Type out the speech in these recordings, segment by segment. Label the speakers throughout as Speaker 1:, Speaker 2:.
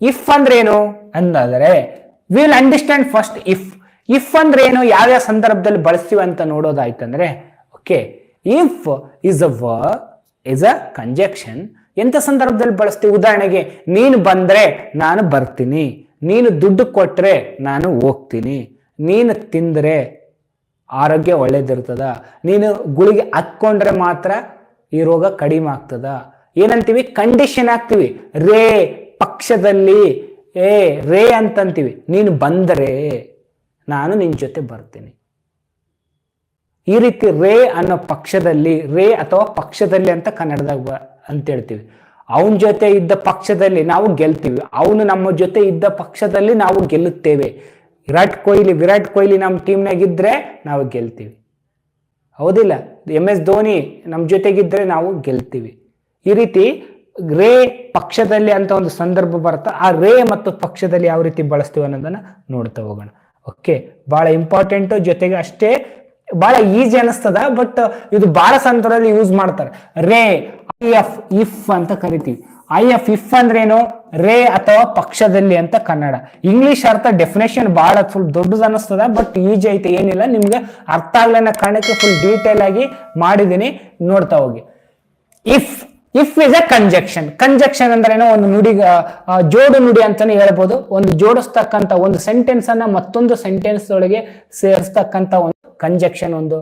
Speaker 1: If ಅಂದ್ರೆ ಏನು ಅಂದಾದರೆ will understand first if if ಅಂದ್ರೆ ಏನು ಯಾವ್ಯಾವ ಸಂದರ್ಭದಲ್ಲಿ ಬಳಸ್ತೀವಿ ಅಂತ ನೋಡೋದಾಯ್ತಂದ್ರೆ ಓಕೆ ಇಫ್ ಇಸ್ ಅ ವ ಇಸ್ ಅ ಕಂಜೆಕ್ಷನ್ ಎಂತ ಸಂದರ್ಭದಲ್ಲಿ ಬಳಸ್ತೀವಿ? ಉದಾಹರಣೆಗೆ, ನೀನು ಬಂದ್ರೆ ನಾನು ಬರ್ತೀನಿ. ನೀನು ದುಡ್ಡು ಕೊಟ್ಟರೆ ನಾನು ಹೋಗ್ತೀನಿ. ನೀನು ತಿಂದರೆ ಆರೋಗ್ಯ ಒಳ್ಳೇದಿರ್ತದ. ನೀನು ಗುಳಿಗೆ ಹತ್ಕೊಂಡ್ರೆ ಮಾತ್ರ ಈ ರೋಗ ಕಡಿಮೆ ಆಗ್ತದ. ಏನಂತೀವಿ? ಕಂಡೀಷನ್ ಆಗ್ತೀವಿ. ರೇ ಪಕ್ಷದಲ್ಲಿ, ಏ, ರೇ ಅಂತಂತೀವಿ. ನೀನು ಬಂದರೆ ನಾನು ನಿನ್ನ ಜೊತೆ ಬರ್ತೀನಿ. ಈ ರೀತಿ ರೇ ಅನ್ನೋ ಪಕ್ಷದಲ್ಲಿ, ರೇ ಅಥವಾ ಪಕ್ಷದಲ್ಲಿ ಅಂತ ಕನ್ನಡದಾಗ ಅಂತ ಹೇಳ್ತೀವಿ. ಅವನ ಜೊತೆ ಇದ್ದ ಪಕ್ಷದಲ್ಲಿ ನಾವು ಗೆಲ್ತೀವಿ. ಅವನು ನಮ್ಮ ಜೊತೆ ಇದ್ದ ಪಕ್ಷದಲ್ಲಿ ನಾವು ಗೆಲ್ಲುತ್ತೇವೆ. ವಿರಾಟ್ ಕೊಹ್ಲಿ ವಿರಾಟ್ ಕೊಹ್ಲಿ ನಮ್ಮ ಟೀಮ್ನಾಗಿದ್ದರೆ ನಾವು ಗೆಲ್ತೀವಿ. ಹೌದಿಲ್ಲ? ಎಂ ಎಸ್ ಧೋನಿ ನಮ್ಮ ಜೊತೆಗಿದ್ದರೆ ನಾವು ಗೆಲ್ತೀವಿ. ಈ ರೀತಿ ರೇ ಪಕ್ಷದಲ್ಲಿ ಅಂತ ಒಂದು ಸಂದರ್ಭ ಬರುತ್ತೆ, ಆ ರೇ ಮತ್ತು ಪಕ್ಷದಲ್ಲಿ ಯಾವ ರೀತಿ ಬಳಸ್ತೀವಿ ಅನ್ನೋದನ್ನ ನೋಡ್ತಾ ಹೋಗೋಣ. ಓಕೆ ಬಹಳ ಇಂಪಾರ್ಟೆಂಟ್ ಜೊತೆಗೆ ಅಷ್ಟೇ ಬಹಳ ಈಸಿ ಅನಿಸ್ತದ ಬಟ್ ಇದು ಬಹಳ ಸಂದರ್ಭದಲ್ಲಿ ಯೂಸ್ ಮಾಡ್ತಾರೆ. ರೇ ಐ ಎಫ್ ಇಫ್ ಅಂತ ಕರಿತೀವಿ. ಐ ಎಫ್ ಇಫ್ ಅಂದ್ರೇನು? ರೇ ಅಥವಾ ಪಕ್ಷದಲ್ಲಿ ಅಂತ ಕನ್ನಡ. ಇಂಗ್ಲಿಷ್ ಅರ್ಥ ಡೆಫಿನೇಷನ್ ಬಹಳ ಫುಲ್ ದೊಡ್ಡದು ಅನಿಸ್ತದ ಬಟ್ ಈಜಿ ಐತೆ, ಏನಿಲ್ಲ, ನಿಮ್ಗೆ ಅರ್ಥ ಆಗ್ಲನ್ನ ಕಾರಣಕ್ಕೆ ಫುಲ್ ಡೀಟೇಲ್ ಆಗಿ ಮಾಡಿದ್ದೀನಿ, ನೋಡ್ತಾ ಹೋಗಿ. If if is a conjunction conjunction ಅಂದ್ರೆ ಏನೋ ಒಂದು ನುಡಿ ಜೋಡು ನುಡಿ ಅಂತಾನೆ ಹೇಳ್ಬೋದು. ಒಂದು ಜೋಡಿಸ್ತಕ್ಕಂಥ ಒಂದು ಸೆಂಟೆನ್ಸ್ ಅನ್ನ ಮತ್ತೊಂದು ಸೆಂಟೆನ್ಸ್ ಒಳಗೆ ಸೇರಿಸ್ತಕ್ಕಂಥ ಒಂದು ಕಂಜೆಕ್ಷನ್ ಒಂದು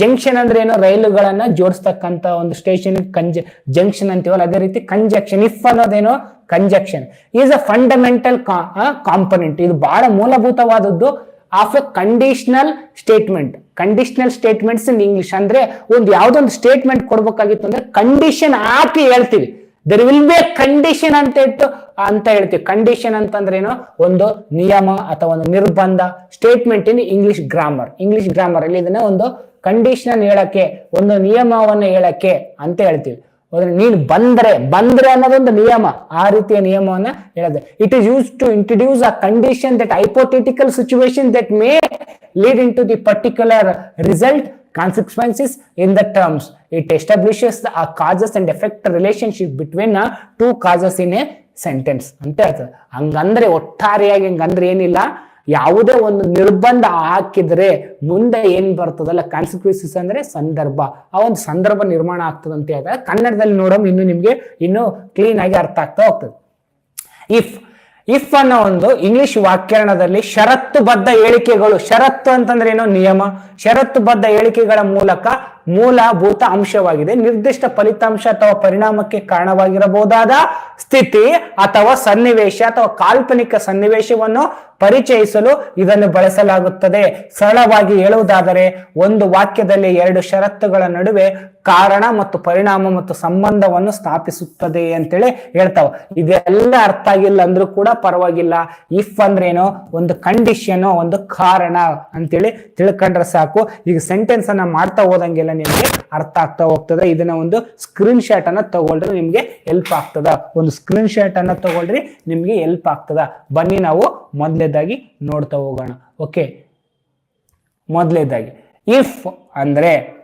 Speaker 1: ಜಂಕ್ಷನ್ ಅಂದ್ರೆ ಏನು ರೈಲುಗಳನ್ನ ಜೋಡಿಸ್ತಕ್ಕಂಥ ಒಂದು ಸ್ಟೇಷನ್ ಕಂಜ ಜಂಕ್ಷನ್ ಅಂತೀವಲ್ಲ, ಅದೇ ರೀತಿ conjunction if ಅನ್ನೋದೇನೋ conjunction is a fundamental component ಇದು ಬಹಳ ಮೂಲಭೂತವಾದದ್ದು. Of a conditional statement conditional statements in English ಅಂದ್ರೆ ಒಂದು ಯಾವ್ದೊಂದು ಸ್ಟೇಟ್ಮೆಂಟ್ ಕೊಡ್ಬೇಕಾಗಿತ್ತು ಅಂದ್ರೆ ಕಂಡೀಷನ್ ಹಾಕಿ ಹೇಳ್ತೀವಿ. There will be a condition ಅಂತ ಇಟ್ಟು, ಅಂತ ಹೇಳ್ತೀವಿ. ಕಂಡೀಷನ್ ಅಂತಂದ್ರೆ ಏನು? ಒಂದು ನಿಯಮ ಅಥವಾ ಒಂದು ನಿರ್ಬಂಧ. Statement in English grammar English grammar ಅಲ್ಲಿ ಇದನ್ನ ಒಂದು ಕಂಡೀಷನ್ ಹೇಳಕ್ಕೆ, ಒಂದು ನಿಯಮವನ್ನು ಹೇಳಕ್ಕೆ ಅಂತ ಹೇಳ್ತೀವಿ. ನೀನು ಬಂದ್ರೆ ಬಂದ್ರೆ ಅನ್ನೋದೊಂದು ನಿಯಮ. ಆ ರೀತಿಯ ನಿಯಮವನ್ನ ಹೇಳದೆ. It is use to introduce a condition that hypothetical situation that may lead into the particular result consequences in the terms it establishes the causes causes effect relationship between two causes in a sentence ಅಂತ ಹೇಳ್ತದೆ ಹಂಗಂದ್ರೆ ಒಟ್ಟಾರೆಯಾಗಿ ಹಂಗಂದ್ರೆ ಏನಿಲ್ಲ. ಯಾವುದೇ ಒಂದು ನಿರ್ಬಂಧ ಹಾಕಿದ್ರೆ ಮುಂದೆ ಏನ್ ಬರ್ತದಲ್ಲ ಕಾನ್ಸಿಕ್ವೆನ್ಸಸ್ ಅಂದ್ರೆ ಸಂದರ್ಭ. ಆ ಒಂದು ಸಂದರ್ಭ ನಿರ್ಮಾಣ ಆಗ್ತದೆ ಅಂತ ಕನ್ನಡದಲ್ಲಿ ನೋಡೋ ಇನ್ನು ನಿಮ್ಗೆ ಇನ್ನು ಕ್ಲೀನ್ ಆಗಿ ಅರ್ಥ ಆಗ್ತಾ ಹೋಗ್ತದೆ. ಇಫ್ ಇಫ್ ಅನ್ನೋ ಒಂದು ಇಂಗ್ಲಿಷ್ ವ್ಯಾಕರಣದಲ್ಲಿ ಷರತ್ತುಬದ್ಧ ಹೇಳಿಕೆಗಳು, ಷರತ್ತು ಅಂತಂದ್ರೆ ಏನೋ ನಿಯಮ, ಷರತ್ತುಬದ್ಧ ಹೇಳಿಕೆಗಳ ಮೂಲಕ ಮೂಲಭೂತ ಅಂಶವಾಗಿದೆ. ನಿರ್ದಿಷ್ಟ ಫಲಿತಾಂಶ ಅಥವಾ ಪರಿಣಾಮಕ್ಕೆ ಕಾರಣವಾಗಿರಬಹುದಾದ ಸ್ಥಿತಿ ಅಥವಾ ಸನ್ನಿವೇಶ ಅಥವಾ ಕಾಲ್ಪನಿಕ ಸನ್ನಿವೇಶವನ್ನು ಪರಿಚಯಿಸಲು ಇದನ್ನು ಬಳಸಲಾಗುತ್ತದೆ. ಸರಳವಾಗಿ ಹೇಳುವುದಾದರೆ, ಒಂದು ವಾಕ್ಯದಲ್ಲಿ ಎರಡು ಷರತ್ತುಗಳ ನಡುವೆ ಕಾರಣ ಮತ್ತು ಪರಿಣಾಮ ಮತ್ತು ಸಂಬಂಧವನ್ನು ಸ್ಥಾಪಿಸುತ್ತದೆ ಅಂತೇಳಿ ಹೇಳ್ತಾವ. ಇದೆಲ್ಲ ಅರ್ಥ ಆಗಿಲ್ಲ ಅಂದ್ರೂ ಕೂಡ ಪರವಾಗಿಲ್ಲ. ಇಫ್ ಅಂದ್ರೇನು ಒಂದು ಕಂಡೀಷನ್ ಒಂದು ಕಾರಣ ಅಂತೇಳಿ ತಿಳ್ಕೊಂಡ್ರೆ ಸಾಕು. ಈಗ ಸೆಂಟೆನ್ಸ್ ಅನ್ನ ಮಾಡ್ತಾ ಹೋದಂಗೆಲ್ಲ ನಿಮ್ಗೆ ಅರ್ಥ ಆಗ್ತಾ ಹೋಗ್ತದೆ. ಇದನ್ನ ಒಂದು ಸ್ಕ್ರೀನ್ ಶಾಟ್ ಅನ್ನ ತಗೊಳ್ರಿ ನಿಮ್ಗೆ ಹೆಲ್ಪ್ ಆಗ್ತದ. ಒಂದು ಸ್ಕ್ರೀನ್ ಶಾಟ್ ಅನ್ನ ತಗೊಳ್ರಿ ನಿಮ್ಗೆ ಹೆಲ್ಪ್ ಆಗ್ತದ. ಬನ್ನಿ ನಾವು ಮೊದಲೇದಾಗಿ ನೋಡ್ತಾ ಹೋಗೋಣ. ಓಕೆ ಮೊದಲೇದಾಗಿ. ಇಫ್ ಅಂದ್ರೆ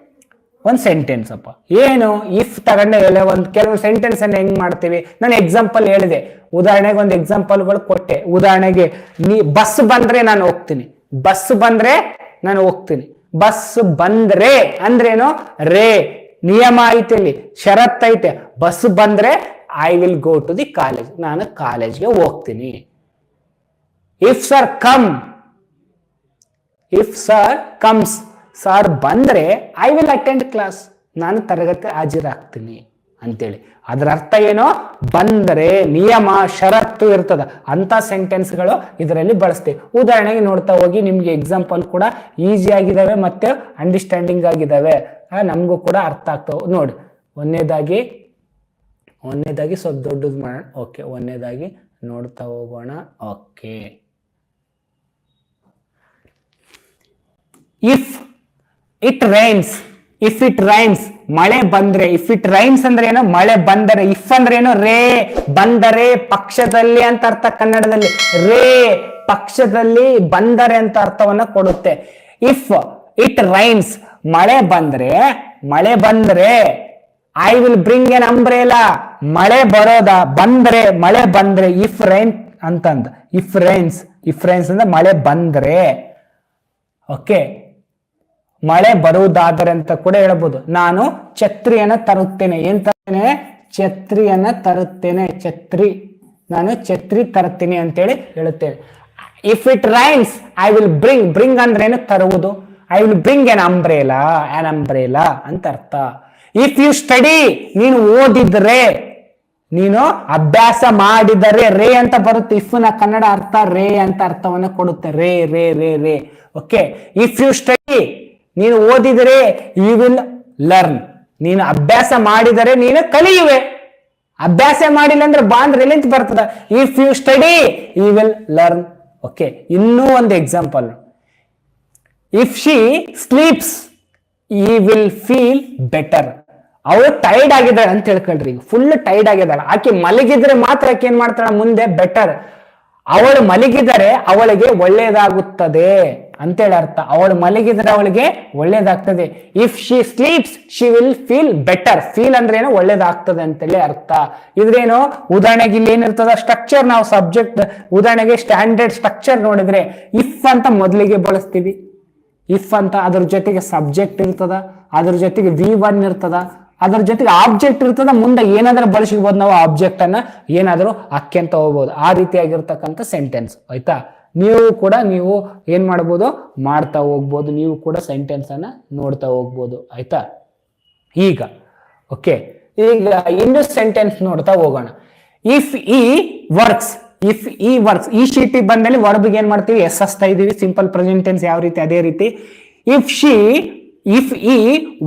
Speaker 1: ಒಂದು ಸೆಂಟೆನ್ಸ್ ಅಪ್ಪ. ಏನು? ಇಫ್ ತಗೊಂಡೆ ಎಲ್ಲ ಒಂದು ಕೆಲವು ಸೆಂಟೆನ್ಸ್ ಅನ್ನ ಹೆಂಗ್ ಮಾಡ್ತೀವಿ? ನಾನು ಎಕ್ಸಾಂಪಲ್ ಹೇಳಿದೆ. ಉದಾಹರಣೆಗೆ ಒಂದು ಎಕ್ಸಾಂಪಲ್ಗಳು ಕೊಟ್ಟೆ. ಉದಾಹರಣೆಗೆ, ನೀ ಬಸ್ ಬಂದ್ರೆ ನಾನು ಹೋಗ್ತೀನಿ. ಬಸ್ ಬಂದ್ರೆ ನಾನು ಹೋಗ್ತೀನಿ. ಬಸ್ ಬಂದ್ರೆ ಅಂದ್ರೇನು? ರೇ, ನಿಯಮ ಐತೆ ಇಲ್ಲಿ. ಷರತ್ ಐತೆ. ಬಸ್ ಬಂದ್ರೆ I will go to the college ನಾನು ಕಾಲೇಜ್ಗೆ ಹೋಗ್ತೀನಿ. If sir come if sir comes sir ಬಂದ್ರೆ ಐ ವಿಲ್ ಅಟೆಂಡ್ ಕ್ಲಾಸ್ ನಾನು ತರಗತಿ ಹಾಜರಾಗ್ತೀನಿ ಅಂತೇಳಿ. ಅದರ ಅರ್ಥ ಏನೋ? ಬಂದರೆ ನಿಯಮ ಷರತ್ತು ಇರ್ತದ. ಅಂತ ಸೆಂಟೆನ್ಸ್ಗಳು ಇದರಲ್ಲಿ ಬಳಸ್ತೀವಿ. ಉದಾಹರಣೆಗೆ ನೋಡ್ತಾ ಹೋಗಿ ನಿಮ್ಗೆ ಎಕ್ಸಾಂಪಲ್ ಕೂಡ ಈಸಿ ಆಗಿದಾವೆ ಮತ್ತೆ ಅಂಡರ್ಸ್ಟ್ಯಾಂಡಿಂಗ್ ಆಗಿದಾವೆ. ಆ, ನಮಗೂ ಕೂಡ ಅರ್ಥ ಆಗ್ತಾವ ನೋಡಿ ಒಂದನೇದಾಗಿ ಒಂದನೇದಾಗಿ ಸ್ವಲ್ಪ ದೊಡ್ಡದು ಮಾಡೋಣ ಓಕೆ ಒಂದನೇದಾಗಿ ನೋಡ್ತಾ ಹೋಗೋಣ. Okay if it rains if it rains ಮಳೆ ಬಂದ್ರೆ ಇಫ್ ಇಟ್ ರೈನ್ಸ್ ಅಂದ್ರೆ ಏನೋ? ಮಳೆ ಬಂದರೆ ಇಫ್ ಅಂದ್ರೆ ಏನೋ? ರೇ ಬಂದರೆ ಪಕ್ಷದಲ್ಲಿ ಅಂತ ಅರ್ಥ ಕನ್ನಡದಲ್ಲಿ. ರೇ ಪಕ್ಷದಲ್ಲಿ ಬಂದರೆ ಅಂತ ಅರ್ಥವನ್ನ ಕೊಡುತ್ತೆ. ಇಫ್ ಇಟ್ ರೈನ್ಸ್ ಮಳೆ ಬಂದ್ರೆ ಮಳೆ ಬಂದ್ರೆ I will bring an umbrella ಮಳೆ ಬರೋದ ಬಂದ್ರೆ, ಮಳೆ ಬಂದ್ರೆ ಇಫ್ ರೈನ್ ಅಂತಂದ. ಇಫ್ ರೈನ್ಸ್ ಇಫ್ ರೈನ್ಸ್ ಅಂದ್ರೆ ಮಳೆ ಬಂದ್ರೆ. ಓಕೆ ಮಳೆ ಬರುವುದಾದರೆ ಅಂತ ಕೂಡ ಹೇಳ್ಬೋದು. ನಾನು ಛತ್ರಿಯನ್ನ ತರುತ್ತೇನೆ. ಏನ್ ತರ್ತೇನೆ ಛತ್ರಿಯನ್ನ ತರುತ್ತೇನೆ. ಛತ್ರಿ. ನಾನು ಛತ್ರಿ ತರುತ್ತೇನೆ ಅಂತೇಳಿ ಹೇಳುತ್ತೇನೆ. If it rains I will bring bring ಅಂದ್ರೆ ಏನು? ತರುವುದು. I will bring an umbrella an umbrella ಅಂತ ಅರ್ಥ. ಇಫ್ ಯು ಸ್ಟಡಿ ನೀನು ಓದಿದ್ರೆ, ನೀನು ಅಭ್ಯಾಸ ಮಾಡಿದರೆ ರೇ ಅಂತ ಬರುತ್ತೆ. ಇಫ್ನ ಕನ್ನಡ ಅರ್ಥ ರೇ ಅಂತ ಅರ್ಥವನ್ನು ಕೊಡುತ್ತೆ. ರೇ ರೇ ರೇ ರೇ. ಓಕೆ ಇಫ್ ಯು ಸ್ಟಡಿ ನೀನು ಓದಿದರೆ ಯು ವಿಲ್ ಲರ್ನ್ ನೀನು ಅಭ್ಯಾಸ ಮಾಡಿದರೆ ನೀನು ಕಲಿಯುವೆ. ಅಭ್ಯಾಸ ಮಾಡಿಲ್ಲ ಅಂದ್ರೆ ಬಾಂದ್ ರಿಲಿಂತ್ ಬರ್ತದ. If you study you will learn okay ಇನ್ನೂ ಒಂದು example if she sleeps he will feel better ಅವಳು ಟೈರ್ಡ್ ಆಗಿದ್ದಾಳೆ ಅಂತ ಹೇಳ್ಕೊಳ್ರಿ. ಫುಲ್ ಟೈರ್ಡ್ ಆಗಿದ್ದಾಳೆ. ಆಕೆ ಮಲಗಿದ್ರೆ ಮಾತ್ರ ಆಕೆ ಏನ್ ಮಾಡ್ತಾಳೆ? ಮುಂದೆ ಬೆಟರ್ ಅವಳು ಮಲಗಿದರೆ ಅವಳಿಗೆ ಒಳ್ಳೇದಾಗುತ್ತದೆ. ಅಂತೇಳಿ ಅರ್ಥ. ಅವಳು ಮಲಗಿದ್ರೆ ಅವಳಿಗೆ ಒಳ್ಳೇದಾಗ್ತದೆ. If she sleeps she will feel better feel ಅಂದ್ರೆ ಏನೋ? ಒಳ್ಳೇದಾಗ್ತದೆ ಅಂತೇಳಿ ಅರ್ಥ. ಇದ್ರೇನು? ಉದಾಹರಣೆಗೆ ಇಲ್ಲಿ ಏನಿರ್ತದ? ಸ್ಟ್ರಕ್ಚರ್ ನಾವು ಸಬ್ಜೆಕ್ಟ್ ಉದಾಹರಣೆಗೆ ಸ್ಟ್ಯಾಂಡರ್ಡ್ ಸ್ಟ್ರಕ್ಚರ್ ನೋಡಿದ್ರೆ ಇಫ್ ಅಂತ ಮೊದಲಿಗೆ ಬಳಸ್ತೀವಿ. ಇಫ್ ಅಂತ ಅದ್ರ ಜೊತೆಗೆ ಸಬ್ಜೆಕ್ಟ್ ಇರ್ತದ, ಅದ್ರ ಜೊತೆಗೆ ವಿ ಒನ್ ಇರ್ತದ, ಅದ್ರ ಜೊತೆಗೆ ಆಬ್ಜೆಕ್ಟ್ ಇರ್ತದ, ಮುಂದೆ ಏನಾದ್ರೂ ಬಳಸಿರ್ಬೋದು ನಾವು ಆಬ್ಜೆಕ್ಟ್ ಅನ್ನ ಏನಾದ್ರೂ ಅಂತ ಹೋಗ್ಬೋದು. ಆ ರೀತಿಯಾಗಿರ್ತಕ್ಕಂಥ ಸೆಂಟೆನ್ಸ್ ಆಯ್ತಾ? ನೀವು ಕೂಡ ನೀವು ಏನು ಮಾಡ್ಬೋದು? ಮಾಡ್ತಾ ಹೋಗ್ಬೋದು. ನೀವು ಕೂಡ ಸೆಂಟೆನ್ಸ್ ಅನ್ನ ನೋಡ್ತಾ ಹೋಗ್ಬೋದು. ಆಯ್ತಾ? ಈಗ ಓಕೆ ಈಗ ಇನ್ನು ಸೆಂಟೆನ್ಸ್ ನೋಡ್ತಾ ಹೋಗೋಣ. If he works if he works ಈ ಶೀಟಿ ಬಂದಲ್ಲಿ ವರ್ಬ್ಗೆ ಏನು ಮಾಡ್ತೀವಿ? ಎಸ್ ಹಸ್ತಾ ಇದೀವಿ. ಸಿಂಪಲ್ ಪ್ರೆಸೆಂಟೆನ್ಸ್ ಯಾವ ರೀತಿ? ಅದೇ ರೀತಿ. If she if he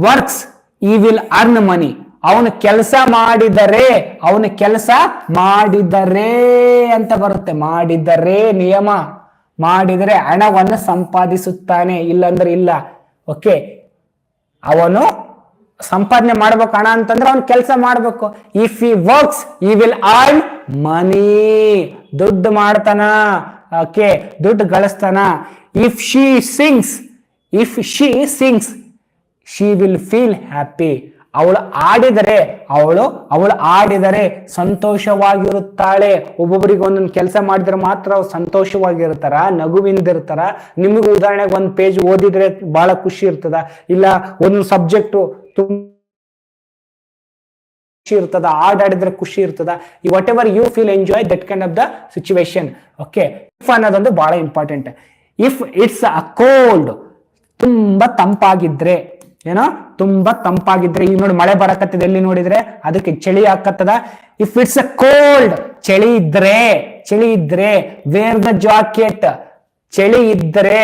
Speaker 1: works he will earn money ಅವನು ಕೆಲಸ ಮಾಡಿದರೆ, ಅವನು ಕೆಲಸ ಮಾಡಿದರೆ ಅಂತ ಬರುತ್ತೆ. ಮಾಡಿದರೆ ನಿಯಮ. ಮಾಡಿದರೆ ಹಣವನ್ನು ಸಂಪಾದಿಸುತ್ತಾನೆ. ಇಲ್ಲಂದ್ರೆ ಇಲ್ಲ. ಓಕೆ. ಅವನು ಸಂಪಾದನೆ ಮಾಡ್ಬೇಕು ಹಣ ಅಂತಂದ್ರೆ ಅವ್ನು ಕೆಲಸ ಮಾಡ್ಬೇಕು. ಇಫ್ ಈ works he will earn money ದುಡ್ಡು ಮಾಡ್ತಾನ. ಓಕೆ. ದುಡ್ಡು ಗಳಿಸ್ತಾನ. If she sings if she sings she will feel happy ಅವಳು ಆಡಿದರೆ, ಅವಳು ಅವಳು ಆಡಿದರೆ ಸಂತೋಷವಾಗಿರುತ್ತಾಳೆ. ಒಬ್ಬೊಬ್ಬರಿಗೆ ಒಂದೊಂದು ಕೆಲಸ ಮಾಡಿದ್ರೆ ಮಾತ್ರ ಅವ್ರು ಸಂತೋಷವಾಗಿರ್ತಾರ, ನಗುವಿಂದಿರ್ತಾರ. ನಿಮಗೆ ಉದಾಹರಣೆಗೆ ಒಂದು ಪೇಜ್ ಓದಿದ್ರೆ ಬಹಳ ಖುಷಿ ಇರ್ತದ. ಇಲ್ಲ ಒಂದು ಸಬ್ಜೆಕ್ಟು ತುಂಬ ಖುಷಿ ಇರ್ತದ ಆಡಾಡಿದ್ರೆ ಖುಷಿ ಇರ್ತದ. ಈ whatever you feel enjoy that kind of the situation okay if ಅನ್ನೋದೊಂದು ಬಹಳ important if it's a cold ತುಂಬಾ ತಂಪಾಗಿದ್ರೆ ಏನೋ ತುಂಬಾ ತಂಪಾಗಿದ್ರೆ. ಈಗ ನೋಡಿ, ಮಳೆ ಬರಕತ್ತದ, ಎಲ್ಲಿ ನೋಡಿದ್ರೆ? ಅದಕ್ಕೆ ಚಳಿ ಹಾಕತ್ತದ. ಇಫ್ ಇಟ್ಸ್ ಅ ಕೋಲ್ಡ್ ಚಳಿ ಇದ್ರೆ ಚಳಿ ಇದ್ರೆ ವೇರ್ ದ ಜಾಕೆಟ್ ಚಳಿ ಇದ್ರೆ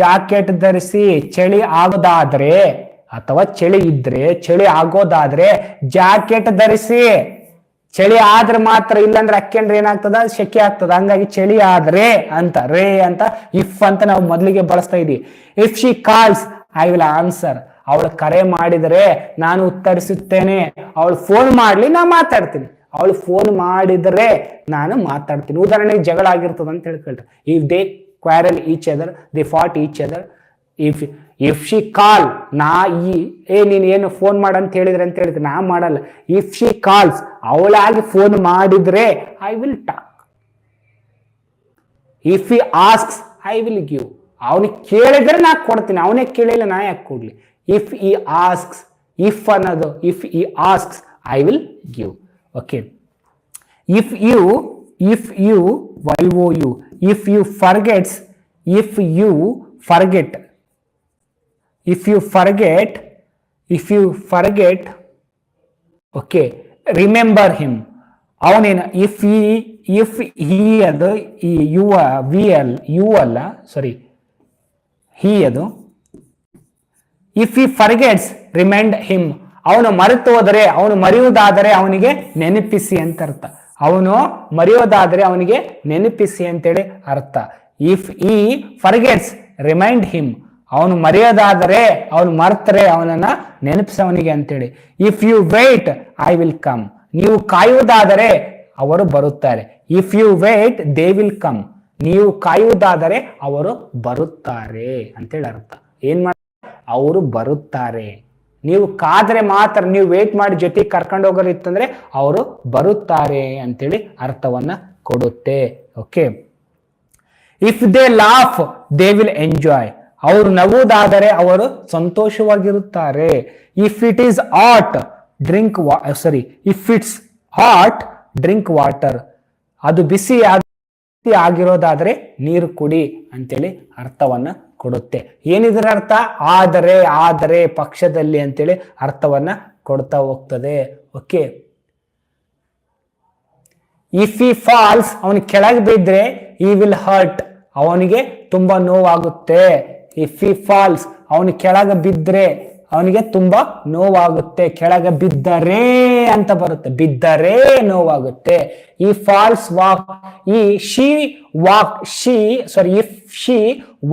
Speaker 1: ಜಾಕೆಟ್ ಧರಿಸಿ ಚಳಿ ಆಗೋದಾದ್ರೆ, ಅಥವಾ ಚಳಿ ಇದ್ರೆ, ಚಳಿ ಆಗೋದಾದ್ರೆ ಜಾಕೆಟ್ ಧರಿಸಿ ಚಳಿ ಆದ್ರೆ ಮಾತ್ರ, ಇಲ್ಲಾಂದ್ರೆ ಅಕ್ಕಂಡ್ರೆ ಏನಾಗ್ತದ? ಶೆಕೆ ಆಗ್ತದ. ಹಂಗಾಗಿ ಚಳಿ ಆದ್ರೆ ಅಂತ, ರೇ ಅಂತ ಇಫ್ ಅಂತ ನಾವು ಮೊದಲಿಗೆ ಬಳಸ್ತಾ ಇದೀವಿ if she calls I will answer ಅವಳು ಕರೆ ಮಾಡಿದರೆ ನಾನು ಉತ್ತರಿಸುತ್ತೇನೆ. ಅವಳು ಫೋನ್ ಮಾಡಲಿ, ನಾ ಮಾತಾಡ್ತೀನಿ. ಅವಳು ಫೋನ್ ಮಾಡಿದರೆ ನಾನು ಮಾತಾಡ್ತೀನಿ. ಉದಾಹರಣೆಗೆ ಜಗಳ ಆಗಿರ್ತದೆ ಅಂತ ಹೇಳ್ಕೊಳ್ರಿ if they quarrel each other they fight each other if if she call ನಾ ಈ, ಏ, ನೀನು ಏನು ಫೋನ್ ಮಾಡಂತ ಹೇಳಿದ್ರೆ ಅಂತ ಹೇಳಿದ್ರೆ ನಾ ಮಾಡಲ್ಲ. ಇಫ್ ಶಿ ಕಾಲ್ಸ್ ಅವಳಾಗಿ ಫೋನ್ ಮಾಡಿದರೆ I will talk if he asks I will give ಅವನಿಗೆ ಕೇಳಿದ್ರೆ ನಾ ಕೊಡ್ತೀನಿ. ಅವನೇ ಕೇಳಿಲ್ಲ ನಾ ಯಾಕೆ ಕೊಡ್ಲಿ? ಇಫ್ ಈ ಆಸ್ಕ್ಸ್ ಇಫ್ ಅನ್ನೋದು if he asks I will give okay if you if you why oh you if you forgets if you forget if you forget if you forget okay remember him ಅವನೇನು if he if he ಅದು, ಈ you will you ಅಲ್ಲ sorry he ಅದು. If he forgets remind him ಅವನು ಮರೆತು ಹೋದರೆ ಅವನು ಮರೆಯುವುದಾದರೆ ಅವನಿಗೆ ನೆನಪಿಸಿ ಅಂತ ಅರ್ಥ. ಅವನು ಮರೆಯೋದಾದರೆ ಅವನಿಗೆ ನೆನಪಿಸಿ ಅಂತೇಳಿ ಅರ್ಥ. ಇಫ್ ಈ ಫರ್ಗೆಟ್ಸ್ ರಿಮೈಂಡ್ ಹಿಮ್ ಅವನು ಮರೆಯೋದಾದರೆ, ಅವನು ಮರ್ತರೆ, ಅವನನ್ನ ನೆನಪಿಸವನಿಗೆ ಅಂತೇಳಿ. If you wait I will come ನೀವು ಕಾಯುವುದಾದರೆ ಅವರು ಬರುತ್ತಾರೆ. If you wait they will come ನೀವು ಕಾಯುವುದಾದರೆ ಅವರು ಬರುತ್ತಾರೆ ಅಂತೇಳಿ ಅರ್ಥ. ಏನ್ ಮಾಡ ಅವರು ಬರುತ್ತಾರೆ. ನೀವು ಕಾದ್ರೆ ಮಾತ್ರ ನೀವು ವೇಟ್ ಮಾಡಿ ಜೊತೆಗೆ ಕರ್ಕೊಂಡು ಹೋಗೋರು ಇತ್ತಂದ್ರೆ ಅವರು ಬರುತ್ತಾರೆ ಅಂತೇಳಿ ಅರ್ಥವನ್ನ ಕೊಡುತ್ತೆ. Okay if they laugh they will enjoy ಅವರು ನಗುವುದಾದರೆ ಅವರು ಸಂತೋಷವಾಗಿರುತ್ತಾರೆ. If it is hot drink sorry if it's hot drink water ಅದು ಬಿಸಿ ಆಗಿರೋದಾದ್ರೆ ನೀರು ಕುಡಿ ಅಂತೇಳಿ ಅರ್ಥವನ್ನ ಕೊಡುತ್ತೆ. ಏನಿದ್ರ ಅರ್ಥ? ಆದರೆ ಆದರೆ ಪಕ್ಷದಲ್ಲಿ ಅಂತೇಳಿ ಅರ್ಥವನ್ನ ಕೊಡ್ತಾ ಹೋಗ್ತದೆ. ಓಕೆ ಇಫ್ ಈ ಫಾಲ್ಸ್ ಅವನು ಕೆಳಗೆ ಬಿದ್ರೆ ಈ ವಿಲ್ ಹರ್ಟ್ ಅವನಿಗೆ ತುಂಬಾ ನೋವಾಗುತ್ತೆ. ಇಫ್ ಈ ಫಾಲ್ಸ್ ಅವನ ಕೆಳಗೆ ಬಿದ್ರೆ ಅವನಿಗೆ ತುಂಬಾ ನೋವಾಗುತ್ತೆ. ಕೆಳಗೆ ಬಿದ್ದರೆ ಅಂತ ಬರುತ್ತೆ. ಬಿದ್ದರೆ ನೋವಾಗುತ್ತೆ. He falls walk he she walk she sorry if she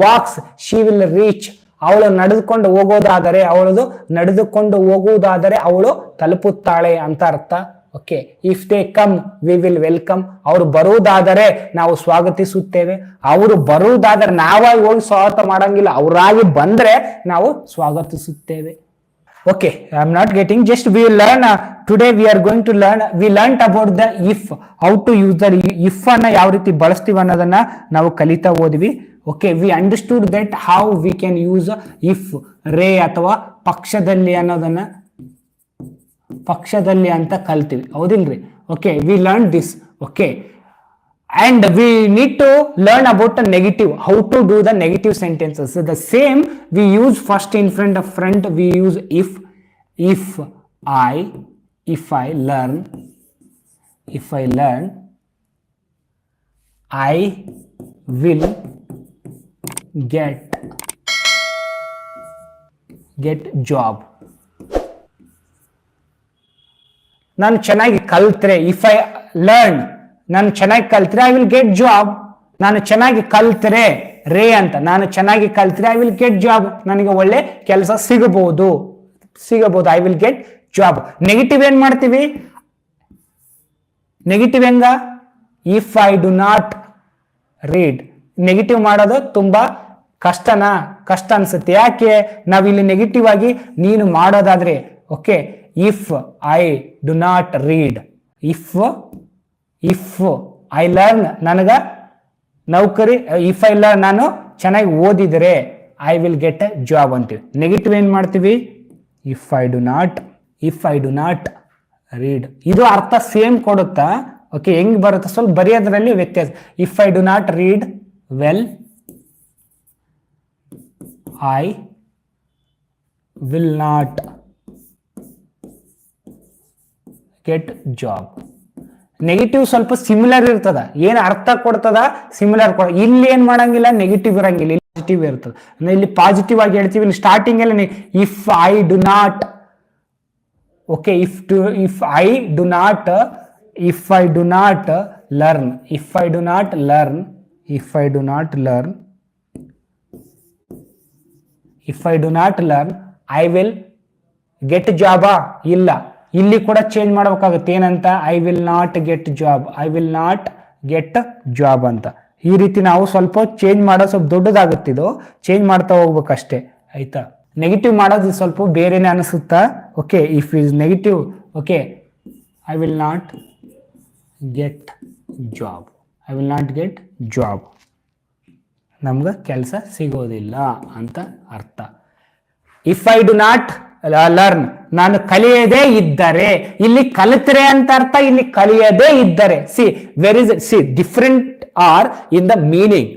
Speaker 1: walks she will reach ಅವಳು ನಡೆದುಕೊಂಡು ಹೋಗೋದಾದರೆ ಅವಳದು ನಡೆದುಕೊಂಡು ಹೋಗುವುದಾದರೆ ಅವಳು ತಲುಪುತ್ತಾಳೆ ಅಂತ ಅರ್ಥ. Okay if they come we will welcome ಅವರು ಬರುವುದಾದರೆ ನಾವು ಸ್ವಾಗತಿಸುತ್ತೇವೆ. ಅವರು ಬರುವುದಾದರೆ ನಾವಾಗಿ ಹೋಗಿ ಸ್ವಾಗತ ಮಾಡಂಗಿಲ್ಲ. ಅವರಾಗಿ ಬಂದ್ರೆ ನಾವು ಸ್ವಾಗತಿಸುತ್ತೇವೆ. Okay I am not getting just we learn today we are going to learn we learn about the if how to use the if ಅನ್ನ ಯಾವ ರೀತಿ ಬಳಸ್ತೀವಿ ಅನ್ನೋದನ್ನ ನಾವು ಕಲಿತಾ ಹೋದ್ವಿ. Okay we understood that how we can use if ರೇ ಅಥವಾ ಪಕ್ಷದಲ್ಲಿ ಅನ್ನೋದನ್ನ ಪಕ್ಷದಲ್ಲಿ ಅಂತ ಕಲ್ತೀವಿ. ಹೌದಿಲ್ರಿ? Okay we learn this okay and we need to learn about the negative how to do the negative sentences the same we use first in front of front we use if if I if I learn if I learn I will get get job. ನಾನು ಚೆನ್ನಾಗಿ ಕಲ್ತ್ರೆ if I learn ನಾನು ಚೆನ್ನಾಗಿ ಕಲ್ತ್ರೆ I will get job ನಾನು ಚೆನ್ನಾಗಿ ಕಲ್ತ್ರೆ, ರೇ ಅಂತ. ನಾನು ಚೆನ್ನಾಗಿ ಕಲ್ತ್ರೆ ಐ ವಿಲ್ ಗೆಟ್ ಜಾಬ್ ನನಗೆ ಒಳ್ಳೆ ಕೆಲಸ ಸಿಗಬಹುದು. ಸಿಗಬಹುದು I will get job negative ಏನ್ ಮಾಡ್ತೀವಿ? ನೆಗೆಟಿವ್ ಹೆಂಗ? If I do not read negative ಮಾಡೋದು ತುಂಬಾ ಕಷ್ಟನಾ? ಕಷ್ಟ ಅನ್ಸುತ್ತೆ. ಯಾಕೆ? ನಾವಿಲ್ಲಿ ನೆಗೆಟಿವ್ ಆಗಿ ನೀನು ಮಾಡೋದಾದ್ರೆ okay if I do not read if if I learn ನನಗೆ ನೌಕರಿ ಇಫ್ ಐ ಲರ್ನ್ ನಾನು ಚೆನ್ನಾಗಿ ಓದಿದರೆ I will get a job ಅಂತೀವಿ. ನೆಗೆಟಿವ್ ಏನು ಮಾಡ್ತೀವಿ? If I do not if I do not read ಇದು ಅರ್ಥ ಸೇಮ್ ಕೊಡುತ್ತಾ? ಓಕೆ ಹೆಂಗ್ ಬರುತ್ತೆ? ಸ್ವಲ್ಪ ಬರೆಯೋದ್ರಲ್ಲಿ ವ್ಯತ್ಯಾಸ. If I do not read well I will not get job negative ಸ್ವಲ್ಪ ಸಿಮಿಲರ್ ಇರ್ತದ. ಏನ್ ಅರ್ಥ ಕೊಡ್ತದ? ಸಿಮಿಲರ್ ಕೊಡ ಇಲ್ಲಿ ಏನ್ ಮಾಡಂಗಿಲ್ಲ? ನೆಗೆಟಿವ್ ಇರಂಗಿಲ್ಲ. ಇಲ್ಲಿ ಪಾಸಿಟಿವ್ ಇರ್ತದ. ಅಂದ್ರೆ ಇಲ್ಲಿ ಪಾಸಿಟಿವ್ ಆಗಿ ಹೇಳ್ತೀವಿ. ಇಲ್ಲಿ ಸ್ಟಾರ್ಟಿಂಗ್ ಅಲ್ಲಿ if I do not okay if to if I do not if I do not learn if I do not learn if I do not learn if I do not learn I will get ಜಾಬಾ ಇಲ್ಲ. ಇಲ್ಲಿ ಕೂಡ change ಮಾಡಬೇಕಾಗುತ್ತೆ. ಏನಂತ? I will not get job I will not get job ಅಂತ. ಈ ರೀತಿ ನಾವು ಸ್ವಲ್ಪ ಚೇಂಜ್ ಮಾಡೋದು ಸ್ವಲ್ಪ ದೊಡ್ಡದಾಗುತ್ತೆ ಇದು. ಚೇಂಜ್ ಮಾಡ್ತಾ ಹೋಗ್ಬೇಕಷ್ಟೇ. ಆಯ್ತಾ? ನೆಗೆಟಿವ್ ಮಾಡೋದು ಸ್ವಲ್ಪ ಬೇರೆನೆ ಅನಿಸುತ್ತಾ? Okay if is negative okay I will not get job I will not get job ನಮ್ಗೆ ಕೆಲಸ ಸಿಗೋದಿಲ್ಲ ಅಂತ ಅರ್ಥ. If I do not learn ನಾನು ಕಲಿಯದೇ ಇದ್ದರೆ, ಇಲ್ಲಿ ಕಲಿತರೆ ಅಂತ ಅರ್ಥ, ಇಲ್ಲಿ ಕಲಿಯದೇ ಇದ್ದರೆ. See where is see different are in the meaning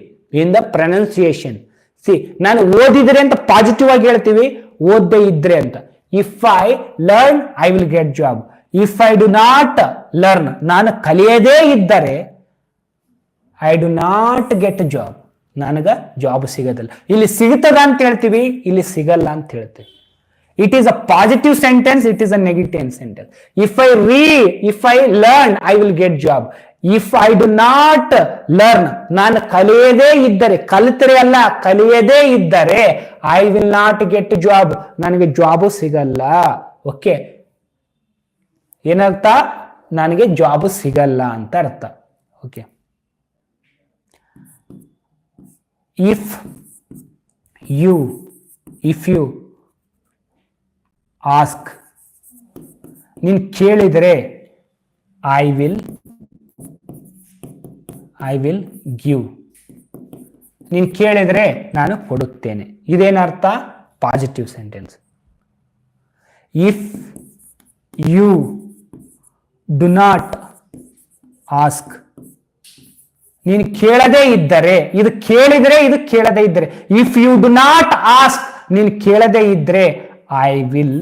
Speaker 1: in the pronunciation see ನಾನು ಓದಿದ್ರೆ ಅಂತ ಪಾಸಿಟಿವ್ ಆಗಿ ಹೇಳ್ತೀವಿ, ಓದದೇ ಇದ್ರೆ ಅಂತ. If I learn I will get job if I do not learn ನಾನು ಕಲಿಯದೇ ಇದ್ದರೆ I do not get job ನನಗ ಜಾಬ್ ಸಿಗೋದಿಲ್ಲ. ಇಲ್ಲಿ ಸಿಗ್ತದ ಅಂತ ಹೇಳ್ತೀವಿ, ಇಲ್ಲಿ ಸಿಗಲ್ಲ ಅಂತ ಹೇಳ್ತೀವಿ. It is a positive sentence it is a negative sentence if I ರೀ if I learn I will get job if I do not learn ನಾನು ಕಲಿಯದೇ ಇದ್ದರೆ, ಕಲಿತರೆ ಅಲ್ಲ, ಕಲಿಯದೇ ಇದ್ದರೆ I will not get job ನನಗೆ ಜಾಬು ಸಿಗಲ್ಲ. ಓಕೆ ಏನರ್ಥ? ನನಗೆ ಜಾಬ್ ಸಿಗಲ್ಲ ಅಂತ ಅರ್ಥ. Okay if you if you ask ನೀನು ಕೇಳಿದರೆ I will I will give ನೀನು ಕೇಳಿದರೆ ನಾನು ಕೊಡುತ್ತೇನೆ. ಇದೇನರ್ಥ? Positive sentence if you do not ask ನೀನು ಕೇಳದೇ ಇದ್ದರೆ, ಇದು ಕೇಳಿದರೆ ಇದು ಕೇಳದೇ ಇದ್ದರೆ. If you do not ask ನೀನು ಕೇಳದೇ ಇದ್ದರೆ I will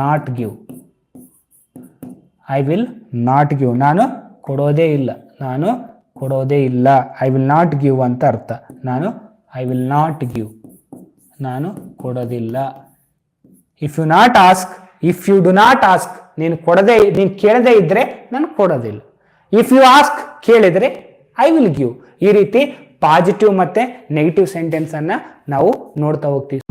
Speaker 1: not give I will not give ನಾನು ಕೊಡೋದೇ ಇಲ್ಲ. ನಾನು ಕೊಡೋದೇ ಇಲ್ಲ. ಐ ವಿಲ್ ನಾಟ್ ಗಿವ್ ಅಂತ ಅರ್ಥ. ನಾನು ಐ ವಿಲ್ ನಾಟ್ ಗಿವ್ ನಾನು ಕೊಡೋದಿಲ್ಲ. If you not ask if you do not ask ನೀನು ಕೊಡದೆ, ನೀನು ಕೇಳದೇ ಇದ್ದರೆ ನಾನು ಕೊಡೋದಿಲ್ಲ. ಇಫ್ ಯು ಆಸ್ಕ್ ಕೇಳಿದರೆ ಐ ವಿಲ್ ಗಿವ್ ಈ ರೀತಿ ಪಾಸಿಟಿವ್ ಮತ್ತು ನೆಗೆಟಿವ್ ಸೆಂಟೆನ್ಸನ್ನು ನಾವು ನೋಡ್ತಾ ಹೋಗ್ತೀವಿ.